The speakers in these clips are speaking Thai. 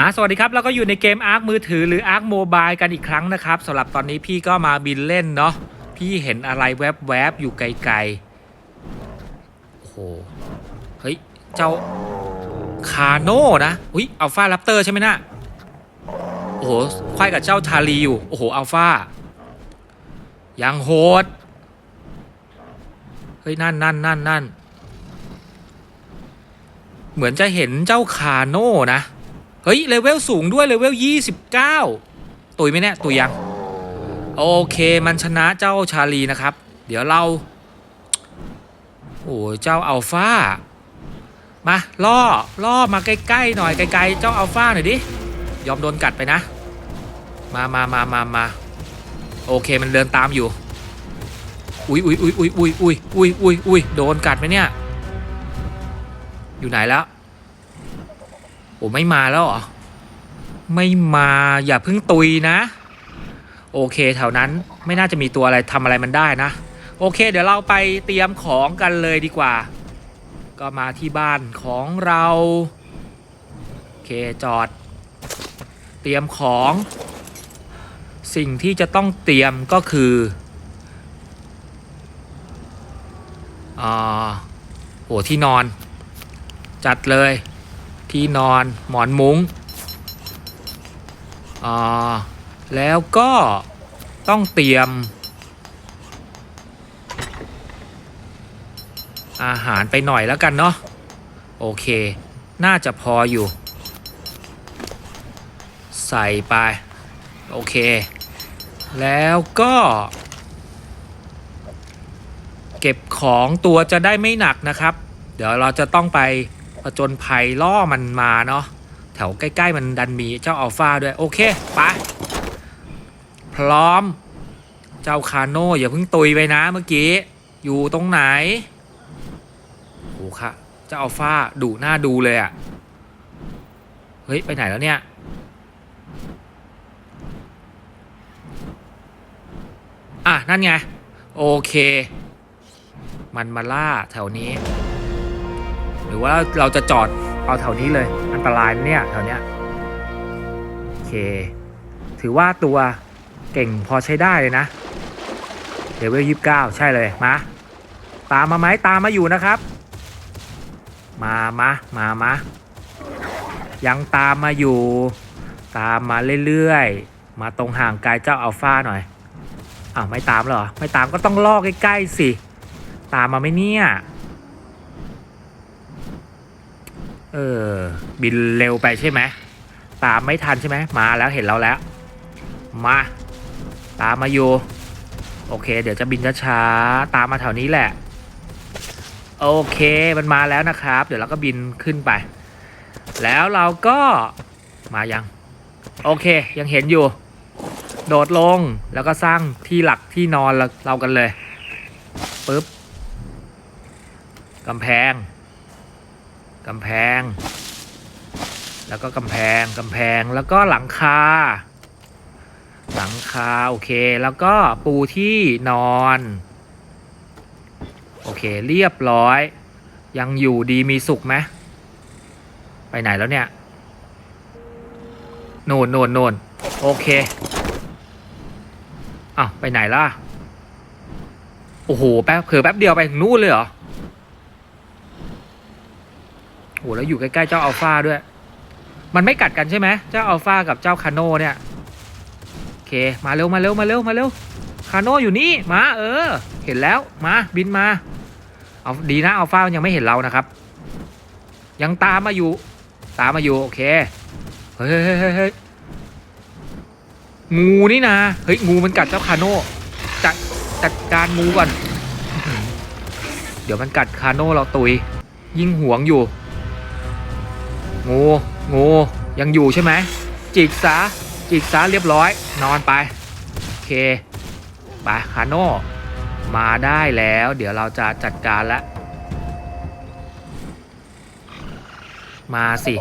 อะสวัสดีครับแล้วก็อยู่ในเกม Ark มือถือหรือ Ark Mobile กันอีกครั้งนะครับสำหรับตอนนี้พี่ก็มาบินเล่นเนาะพี่เห็นอะไรแวบๆอยู่ไกลๆโอ้โหเฮ้ย เจ้าคาโน่นะอุ้ยอัลฟาแรปเตอร์ใช่ไหมนะโอ้โหควายกับเจ้าชาลีอยู่ โอ้โหอัลฟายังโหด เฮ้ย นั่นนั่นนั่นนั่นเหมือนจะเห็นเจ้าคาโน่นะ เฮ้ยเลเวลสูงด้วยเลเวล29ตุยไหมเนี่ยตุยยัง โอเคมันชนะเจ้าชาลีนะครับ เดี๋ยวเราโอ้เจ้าอัลฟามาล่อล่อมาใกล้ๆหน่อยไกลๆเจ้าอัลฟาหน่อยดิยอมโดนกัดไปนะ มามามามามาโอเคมันเดินตามอยู่อุ้ยอุ้ยอุ้ยอุ้ยอุ้ยอุ้ยอุ้ยอุ้ยอุ้ยโดนกัดไหมเนี่ย อยู่ไหนแล้ว โอ้ไม่มาแล้วเหรอ ไม่มาอย่าเพิ่งตุยนะ โอเคแถวนั้นไม่น่าจะมีตัวอะไรทำอะไรมันได้นะ โอเค เดี๋ยวเราไปเตรียมของกันเลยดีกว่า ก็มาที่บ้านของเรา โอเคจอด เตรียมของ สิ่งที่จะต้องเตรียมก็คืออ่าโอ้ที่นอน จัดเลย ที่นอนหมอนมุง้งอ่าแล้วก็ต้องเตรียม อาหารไปหน่อยแล้วกันเนาะโอเค น่าจะพออยู่ ใส่ไป โอเค แล้วก็ เก็บของตัวจะได้ไม่หนักนะครับ เดี๋ยวเราจะต้องไป ผจญภัยล่อมันมาเนาะแถวใกล้ ๆ มันดันมีเจ้าอัลฟาด้วย โอเคไปพร้อม เจ้าคาโน่อย่าเพิ่งตุยไปนะเมื่อกี้ อยู่ตรงไหนโอ้ค่ะเจ้าอัลฟาดุหน้าดูเลยอะ่ะเฮ้ย ไปไหนแล้วเนี่ยอะ นั่นไง โอเค มันมาล่าแถวนี้ หรือว่าเราจะจอดเอาแถวนี้เลย อันตรายนะเนี่ยแถวเนี้ยโอเค ถือว่าตัวเก่งพอใช้ได้เลยนะเลเวลยี่สิบเก้าใช่เลยมาตามมาไหมตามมาอยู่นะครับ มามามามายังตามมาอยู่ ตามมาเรื่อยๆ มาตรงห่างไกลเจ้าอัลฟาหน่อยอ้าวไม่ตามเหรอ ไม่ตามก็ต้องล่อใกล้ๆสิ ตามมาไหมเนี่ย เออ บินเร็วไปใช่ไหมตามไม่ทันใช่ไหมมาแล้วเห็นเราแล้ว มา ตามมาอยู่โอเค เดี๋ยวจะบินช้าๆตามมาแถวนี้แหละ โอเคมันมาแล้วนะครับ เดี๋ยวเราก็บินขึ้นไป แล้วเราก็มายัง โอเค ยังเห็นอยู่ โดดลงแล้วก็สร้างที่หลักที่นอนเราเรากันเลยปึ๊บกำแพง กำแพง แล้วก็กำแพงกำแพงแล้วก็หลังคา หลังคาโอเค แล้วก็ปูที่นอน โอเคเรียบร้อย ยังอยู่ดีมีสุขไหมไปไหนแล้วเนี่ยโน่นโน่นโน่นโอเคอ้าวไปไหนล่ะ โอ้โห แป๊บเผลอแป๊บเดียวไปถึงนู่นเลยเหรอ โอ้โหแล้วอยู่ใกล้ๆเจ้าอัลฟาด้วย มันไม่กัดกันใช่ไหมเจ้าอัลฟากับเจ้าคาโน่เนี่ยโอเคมาเร็วมาเร็วมาเร็วมาเร็วคาโน่อยู่นี่มาเออ เห็นแล้วมาบินมาเอาดีนะอัลฟายังไม่เห็นเรานะครับ ยังตามมาอยู่ ตามมาอยู่โอเคเฮ้ยเฮ้ยเฮ้ยเฮ้ยงูนี่นะเฮ้ยงูมันกัดเจ้าคาโน่จัดจัดการงูก่อนเดี๋ยวมันกัดคาโน่เราตุย ยิ่งห่วงอยู่ งูงูยังอยู่ใช่ไหมจิกซะจิกซะเรียบร้อย นอนไป โอเคไปคาโน่มาได้แล้ว เดี๋ยวเราจะจัดการล้วมาสิ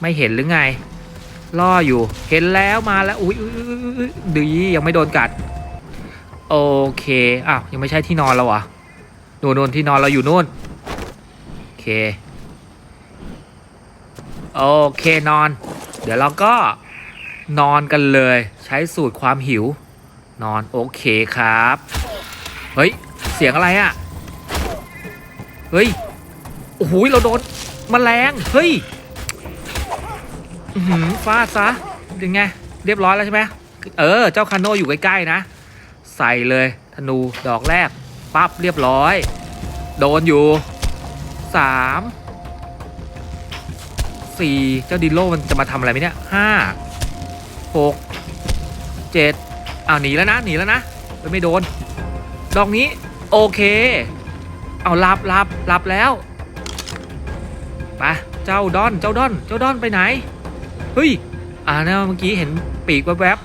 ไม่เห็นหรือไง ล่ออยู่เห็นแล้วมาแล้วอุ้ยดียังไม่โดนกัด โอเคอ้าวยังไม่ใช่ที่นอนเราเหรอนู่นนู่นที่นอนเราอยู่นู่นโอเค โอเคนอน เดี๋ยวเราก็นอนกันเลยใช้สูตรความหิว นอนโอเคครับ เฮ้ย เสียงอะไรอะ่ะ เฮ้ย โอ้โหเราโดนมแมลงเฮ้ยหือฟาดซะยังไง เรียบร้อยแล้วใช่ไหมเออ เจ้าคาโน่อยู่ใกล้ๆนะ ใส่เลยธนูดอกแรกปั๊บเรียบร้อย โดนอยู่สาม สี่เจ้าดิโลมันจะมาทำอะไรไหมเนี่ยห้าหกเจ็ดอ้าวหนีแล้วนะหนีแล้วนะไม่โดน ดอกนี้โอเคเอาหลับหลับหลับแล้วไปเจ้าดอนเจ้าดอนเจ้าดอนไปไหนเฮ้ยอ่าเนี่ยเมื่อกี้เห็นปีกแวบ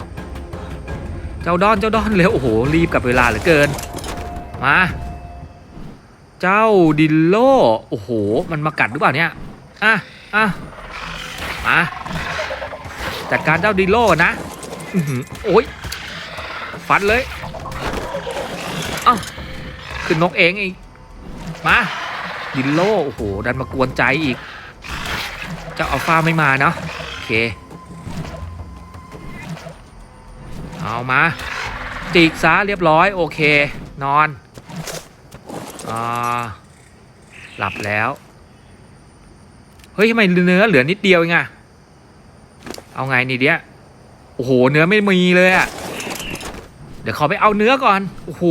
ๆเจ้าดอนเจ้าดอนเร็วโอ้โหรีบกับเวลาเหลือเกินมาเจ้าดิลโลโอ้โห มันมากัดหรือเปล่าเนี่ยอะอะ มาจัดการเจ้าดิลโลนะโอ้ยฟันเลยเอ้าขึ้นนกเองอีกมาดิลโลโอ้โหดันมากวนใจอีก เจ้าอัลฟาไม่มาเนาะโอเค เอามาจีกซะเรียบร้อยโอเค นอนอ่าหลับแล้ว เฮ้ยทำไมเนื้อเหลือนิดเดียวเองอะเอาไงนี่เดียโอ้โห เนื้อไม่มีเลยอะเดี๋ยวขอไปเอาเนื้อก่อน โอ้โห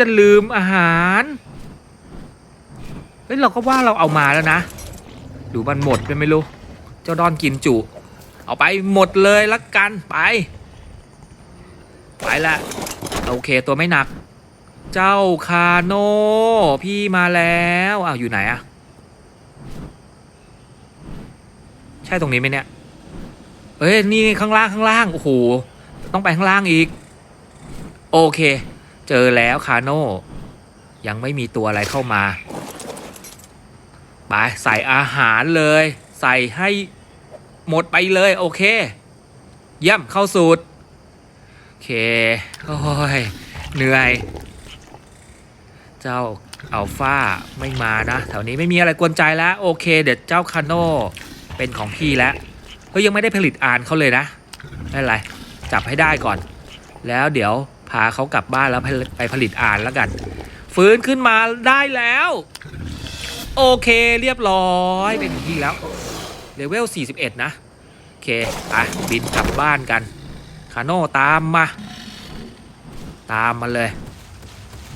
ดันลืมอาหาร เฮ้ยเราก็ว่าเราเอามาแล้วนะ ดูมันหมดไปไม่รู้ เจ้าดอนกินจุ เอาไปหมดเลยละกันไป ไปละ โอเคตัวไม่หนัก เจ้าคาโน่พี่มาแล้วอ้าวอยู่ไหนอะใช่ตรงนี้ไหมเนี่ยเอ้ยนี่ข้างล่างข้างล่างโอ้โหต้องไปข้างล่างอีก โอเค เจอแล้วคาโน่ยังไม่มีตัวอะไรเข้ามาไปใส่อาหารเลย ใส่ให้หมดไปเลย โอเค เยี่ยมเข้าสูตร โอเคโอ้ยเหนื่อย เจ้าอัลฟาไม่มานะ แถวนี้ไม่มีอะไรกวนใจแล้ว โอเค เดี๋ยวเจ้าคาโน่ เป็นของพี่แล้วเฮ้ยยังไม่ได้ผลิตอ่านเขาเลยนะไม่เป็นไรจับให้ได้ก่อน แล้วเดี๋ยวพาเขากลับบ้านแล้วไปไปผลิตอ่านแล้วกัน ฟื้นขึ้นมาได้แล้ว โอเคเรียบร้อยเป็นของพี่แล้วเลเวล 41 นะ โอเคไปบินกลับบ้านกัน คาโน่ตามมา ตามมาเลย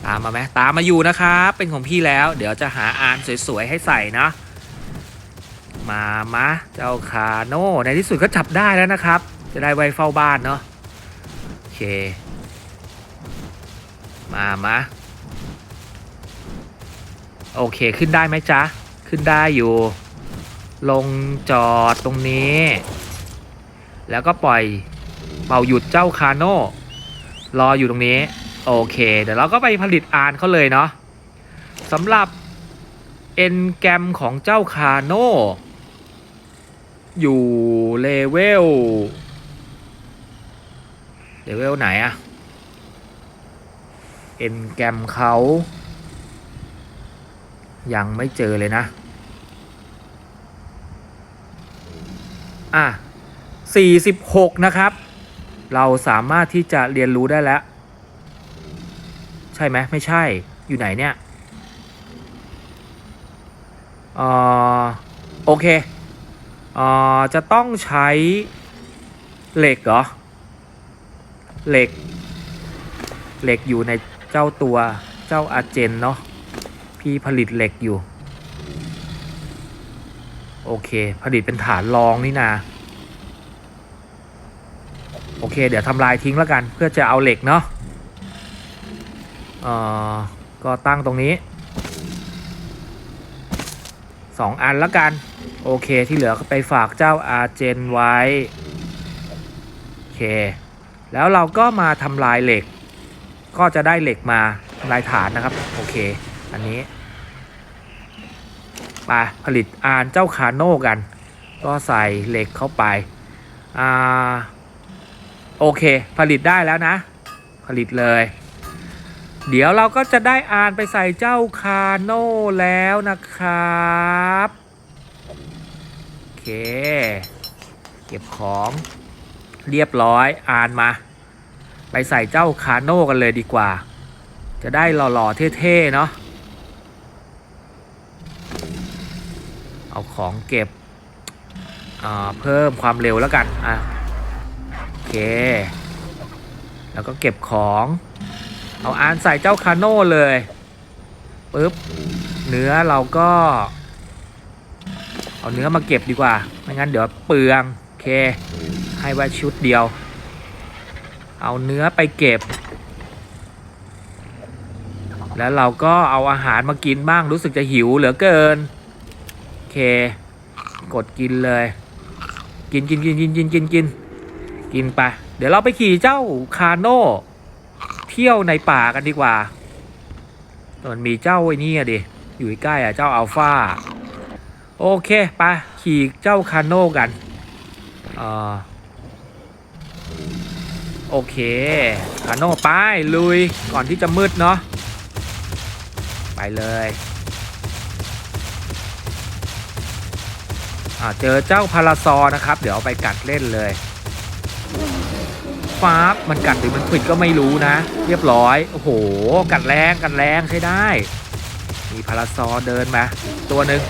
ตามมาไหมตามมาอยู่นะครับ เป็นของพี่แล้ว เดี๋ยวจะหาอานสวยๆให้ใส่นะ มามะเจ้าคาโน่ในที่สุดก็จับได้แล้วนะครับ จะได้ไว้เฝ้าบ้านเนาะโอเค มามะโอเคขึ้นได้ไหมจ๊ะ ขึ้นได้อยู่ ลงจอดตรงนี้ แล้วก็ปล่อยเป่าหยุดเจ้าคาโน่รออยู่ตรงนี้ โอเค เดี๋ยวเราก็ไปผลิตอานเขาเลยเนาะสำหรับเอนแกรมของเจ้าคาโน่ อยู่เลเวลเลเวลไหนอะเอนแกรมเขา ยังไม่เจอเลยนะ อะ 46 นะครับ เราสามารถที่จะเรียนรู้ได้แล้ว ใช่ไหมไม่ใช่อยู่ไหนเนี่ย อ่อ โอเค อ่จะต้องใช้เหล็กเหรอ เหล็ก เหล็กอยู่ในเจ้าตัวเจ้าอาเจนเนาะ พี่ผลิตเหล็กอยู่ โอเค ผลิตเป็นฐานรองนี่นาโอเค เดี๋ยวทำลายทิ้งแล้วกัน เพื่อจะเอาเหล็กเนาะเอ่อก็ตั้งตรงนี้ สองอันล้วกัน โอเคที่เหลือไปฝากเจ้าอาเจนไว้ โอเค แล้วเราก็มาทำลายเหล็ก ก็จะได้เหล็กมาทำลายฐานนะครับ โอเค อันนี้ไปผลิตอานเจ้าคาโน่กัน ก็ใส่เหล็กเข้าไป อ่า โอเค ผลิตได้แล้วนะ ผลิตเลย เดี๋ยวเราก็จะได้อ่านไปใส่เจ้าคาโน่แล้วนะครับ โอเค เก็บของเรียบร้อยอ่านมา ไปใส่เจ้าคาโน่กันเลยดีกว่า จะได้หล่อๆเท่ๆเนาะเอาของเก็บเพิ่มความเร็วแล้วกันอะโอเค แล้วก็เก็บของ เอาอานใส่เจ้าคาโน่เลยปึ๊บเนื้อเราก็ เอาเนื้อมาเก็บดีกว่า ไม่งั้นเดี๋ยวเปลืองโอเค ให้ไว้ชุดเดียว เอาเนื้อไปเก็บ แล้วเราก็เอาอาหารมากินบ้างรู้สึกจะหิวเหลือเกินโอเค กดกินเลย กินกินกินกินกินกินกินกินไป เดี๋ยวเราไปขี่เจ้าคาโน่ ที่ยวในป่ากันดีกว่ามันมีเจ้าไอ้นี่อะดิ อยู่ใกล้อะเจ้าอัลฟาโอเคไปขี่เจ้าคาโน่กันอ่าโอเคคาโน่ไปลุยก่อนที่จะมืดเนาะ ไปเลยอ่าเจอเจ้าพาราซอนะครับ เดี๋ยวเอาไปกัดเล่นเลย ฟ้าบมันกัดหรือมันขวิดก็ไม่รู้นะ เรียบร้อย โอ้โห กัดแรงกัดแรงใช้ได้ มีพาราซอเดินมา ตัวหนึ่ง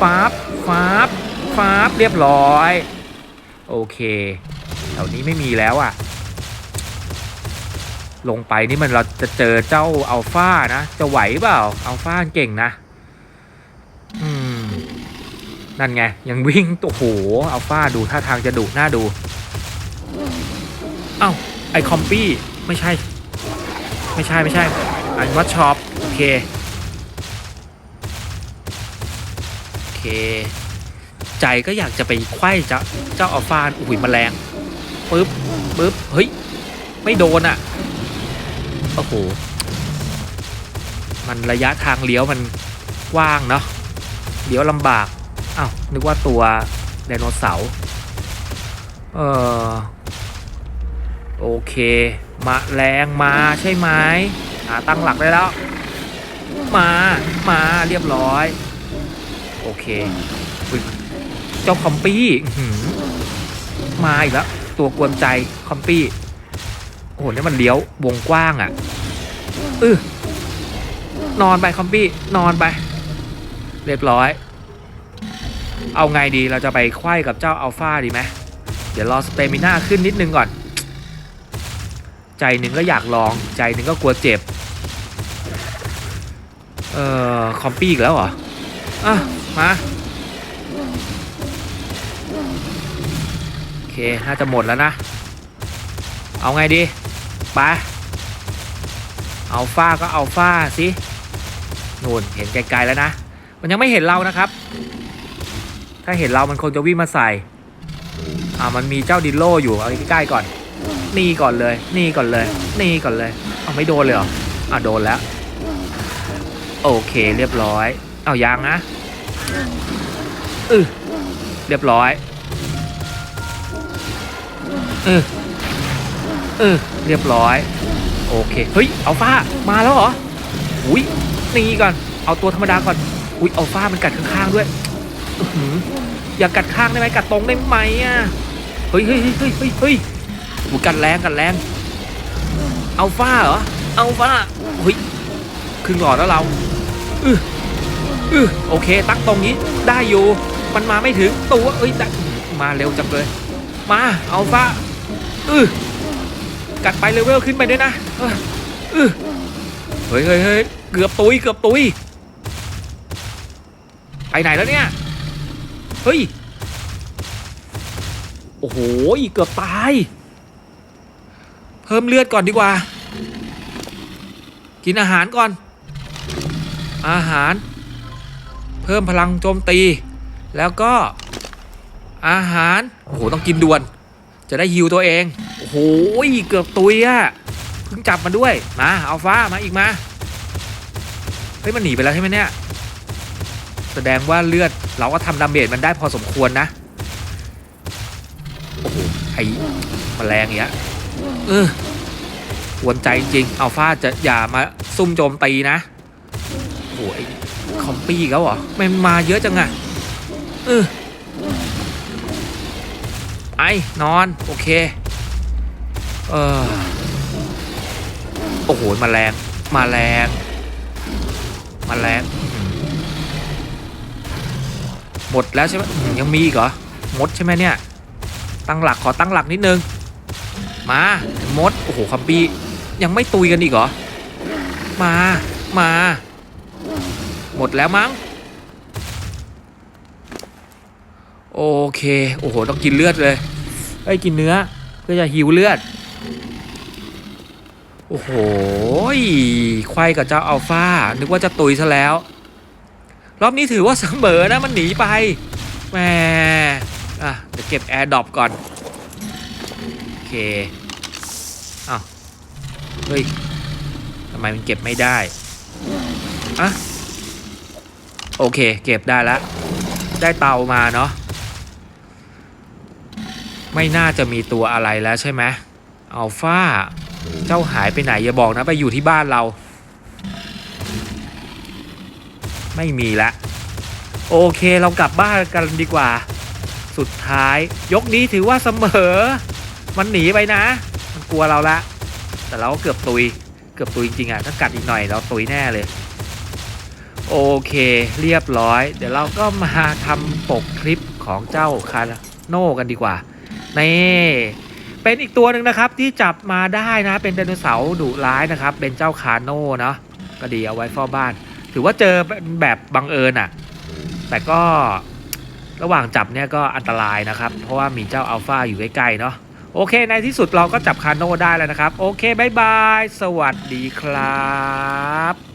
ฟ้าบฟ้าบฟ้าบเรียบร้อย โอเคแถวนี้ไม่มีแล้วอะลงไปนี่มันเราจะเจอเจ้าอัลฟานะ จะไหวเปล่าอัลฟาเก่งนะ อืม นั่นไง ยังวิ่งโอ้โหอัลฟาดูท่าทางจะดุหน่าดู อ้าไอคอมปี้ไม่ใช่ ไม่ใช่ไม่ใช่อันวัดช็อปโอเคโอเค ใจก็อยากจะไปไขว้เจ้าเจ้าอัลฟาอุ้ยแมลงปึ๊บปึ๊บเฮ้ยไม่โดนอะโอ้โหมันระยะทางเลี้ยวมันกว้างเนาะเลี้ยวลำบากอ้าวนึกว่าตัวไดโนเสาร์เออ โอเค มาแรงมาใช่ไหมหาตั้งหลักได้แล้ว มามาเรียบร้อย โอเคเจ้าคอมปี้มาอีกแล้วตัวกวนใจคอมปี้โอ้โหนี่มันเลี้ยววงกว้างอะ่ะอือนอนไปคอมปี้นอนไป เรียบร้อย เอาไงดีเราจะไปไขว้กับเจ้าอัลฟาดีไหมเดี๋ยวรอสเตมิน่าขึ้นนิดนึงก่อน ใจหนึ่งก็อยากลอง ใจหนึ่งก็กลัวเจ็บ เอ่อ คอมปี้อีกแล้วเหรอ อะ มาโอเค น่าจะหมดแล้วนะ เอาไงดี ไปเอาฟ้าก็เอาฟ้าสินู่นเห็นไกลๆแล้วนะ มันยังไม่เห็นเรานะครับ ถ้าเห็นเรามันคงจะวิ่งมาใส่ อ่ามันมีเจ้าดิโลอยู่ เอาใกล้ๆก่อน นี่ก่อนเลย นี่ก่อนเลย นี่ก่อนเลย เอาไม่โดนเลยเหรออะโดนแล้ว โอเคเรียบร้อย เอายางนะอือเรียบร้อยอืออืออเรียบร้อย โอเค เฮ้ยเอาฟ้ามาแล้วเหรออุ้ยนี่ก่อน เอาตัวธรรมดาก่อน อุ้ยเอาฟ้ามันกัดข้างๆด้วยอืออย่ากัดข้างได้ไหมกัดตรงได้ไหมอะ เฮ้ยเฮ้ยเฮ้ยเฮ้ยเฮ้ย เฮ้ยอุ้ยกัดแรงกัดแรงเอาฟ้าเหรอเอาฟ้าเฮ้ยครึ่งหลอดแล้วเราอืออือโอเค ตั้งตรงนี้ได้อยู่ มันมาไม่ถึงตัวเอ้ยได้มาเร็วจังเลย มาเอาฟ้าอือกัดไปเลเวลขึ้นไปด้วยนะเอออือเฮ้ยเฮ้ยเฮ้ยเกือบตุยเกือบตุยไปไหนแล้วเนี่ยเฮ้ยโอ้โหเกือบตายเพิ่มเลือดก่อนดีกว่า กินอาหารก่อน อาหาร เพิ่มพลังโจมตี แล้วก็อาหาร โอ้โห ต้องกินด่วน จะได้ฮิวตัวเอง โอ้โห เกือบตุยอะเพิ่งจับมาด้วย มาเอาฟ้ามาอีกมา เฮ้ย มันหนีไปแล้วใช่ไหมเนี่ย แสดงว่าเลือดเราก็ทำดาเมจมันได้พอสมควรนะ โอ้โห ไอ้แมลงเนี้ย เออกวนใจจริงอัลฟาจะอย่ามาซุ่มโจมตีนะโอ้ยคอมปี้เขาเหรอมันมาเยอะจังอะเออไอนอน โอเค เออโอ้โหมาแรงมาแรงมาแรงหมดแล้วใช่ไหมยังมีอีกเหรอหมดใช่ไหมเนี่ย ตั้งหลักขอตั้งหลักนิดนึง มามดโอ้โหคัมปี้ยังไม่ตุยกันอีกเหรอ มา มา หมดแล้วมั้ง โอเค โอ้โห ต้องกินเลือดเลยไอ้กินเนื้อเพื่อจะหิวเลือด โอ้โหยควายกับเจ้าอัลฟานึกว่าจะตุยซะแล้ว รอบนี้ถือว่าเสมอนะมันหนีไปแหมอะเดี๋ยวเก็บแอร์ดรอปก่อน เคอ้าวเฮ้ยทำไมมันเก็บไม่ได้อะโอเค เก็บได้แล้ว ได้เตามาเนาะไม่น่าจะมีตัวอะไรแล้วใช่ไหมอัลฟาเจ้าหายไปไหนอย่าบอกนะไปอยู่ที่บ้านเรา ไม่มีละ โอเคเรากลับบ้านกันดีกว่า สุดท้าย ยกนี้ถือว่าเสมอ มันหนีไปนะ มันกลัวเราละ แต่เราก็เกือบตุย เกือบตุยจริงๆอะ ถ้ากัดอีกหน่อยเราตุยแน่เลย โอเคเรียบร้อย เดี๋ยวเราก็มาทำปกคลิปของเจ้าคาโน่กันดีกว่า นี่เป็นอีกตัวหนึ่งนะครับที่จับมาได้นะ เป็นไดโนเสาร์ดุร้ายนะครับ เป็นเจ้าคาโน่เนาะก็ดีเอาไว้เฝ้าบ้าน ถือว่าเจอแบบบังเอิญอะ แต่ก็ระหว่างจับเนี่ยก็อันตรายนะครับ เพราะว่ามีเจ้าอัลฟาอยู่ใกล้ๆเนาะ โอเคในที่สุดเราก็จับคาโน่ได้แล้วนะครับ โอเคบายบาย สวัสดีครับ